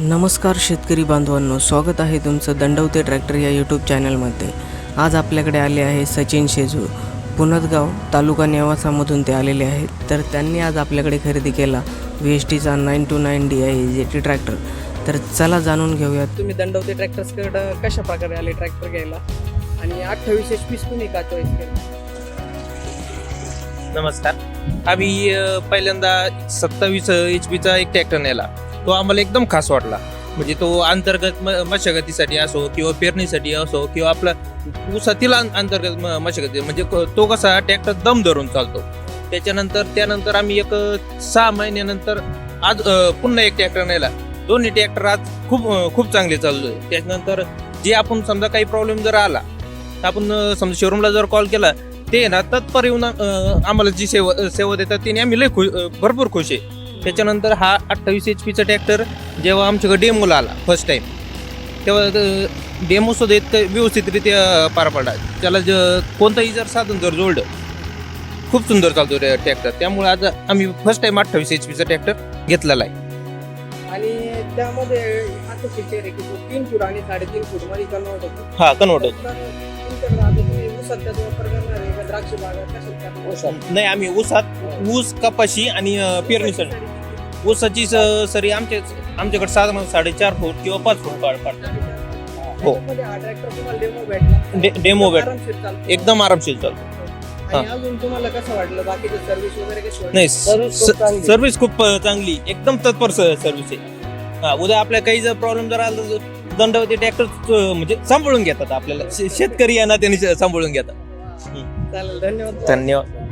नमस्कार शेतकरी बांधवांनो स्वागत आहे तुमचं दंडवते ट्रॅक्टर या यूट्यूब चॅनलमध्ये. आज आपल्याकडे आले आहे सचिन शेजू पुनदगाव तालुका नेवासामधून ते आलेले आहेत. तर त्यांनी आज आपल्याकडे खरेदी केला व्ही एस टीचा nine two nine D I J T tractor. तर चला जाणून घेऊयात. तुम्ही दंडवते ट्रॅक्टर्सकडं कशा प्रकारे आले ट्रॅक्टर घ्यायला? आणि अठ्ठावीस एच पीस तुम्ही का चॉईस केला? नमस्कार. आम्ही पहिल्यांदा सत्तावीस एच पीचा एक ट्रॅक्टर नेला. तो आम्हाला एकदम खास वाटला. म्हणजे तो अंतर्गत म- मशागतीसाठी असो किंवा पेरणीसाठी असो किंवा आपला ऊसातील अं- अंतर्गत म- मशागती म्हणजे क- तो कसा ट्रॅक्टर दम धरून चालतो. त्याच्यानंतर त्यानंतर आम्ही एक सहा महिन्यानंतर आज पुन्हा एक ट्रॅक्टर नेला. दोन्ही ट्रॅक्टर आज खूप खूप चांगले चाललोय त्याच्यानंतर जे आपण समजा काही प्रॉब्लेम जर आला तर आपण समजा शोरूमला जर कॉल केला ते ना तत्पर येऊन अं, आम्हाला जी सेवा सेवा देतात तिने आम्ही लय खुश अं, भरपूर खुश आहे. त्याच्यानंतर हा अठ्ठावीस एच पीचा ट्रॅक्टर जेव्हा आमच्याकडे डेमोला आला फर्स्ट टाइम तेव्हा डेमो सुद्धा इतकं व्यवस्थितरित्या पार पडला. त्याला ज कोणतंही जर साधन जर जोडलं खूप सुंदर चालतो ट्रॅक्टर त्यामुळे आज आम्ही फर्स्ट टाइम अठ्ठावीस एच पीचा ट्रॅक्टर घेतलेला आहे. आणि त्यामध्ये असं फीचर आहे की तो तीन फूट आणि साडेतीन फूटमध्ये कन्वर्ट होतो. हा कन्वर्ट होतो. वापर करणार द्राक्ष. नाही आम्ही ऊसात ऊस कपाशी आणि पेरणीसाठी ऊसाची सरी आमच्या आमच्याकडे साधारण साडेचार फूट किंवा पाच फूट पाड पडतात. हो. डेमो भेट. एकदम आरामशीर चालतो? नाही. सर्व्हिस खूप चांगली. एकदम तत्पर सर्व्हिस आहे. हा उद्या आपल्या काही जर प्रॉब्लेम जर आला तर दंडवती ट्रॅक्टर म्हणजे सांभाळून घेतात आपल्याला. शेतकरी यांना त्यांनी सांभाळून घेतात. चालेल धन्यवाद. धन्यवाद.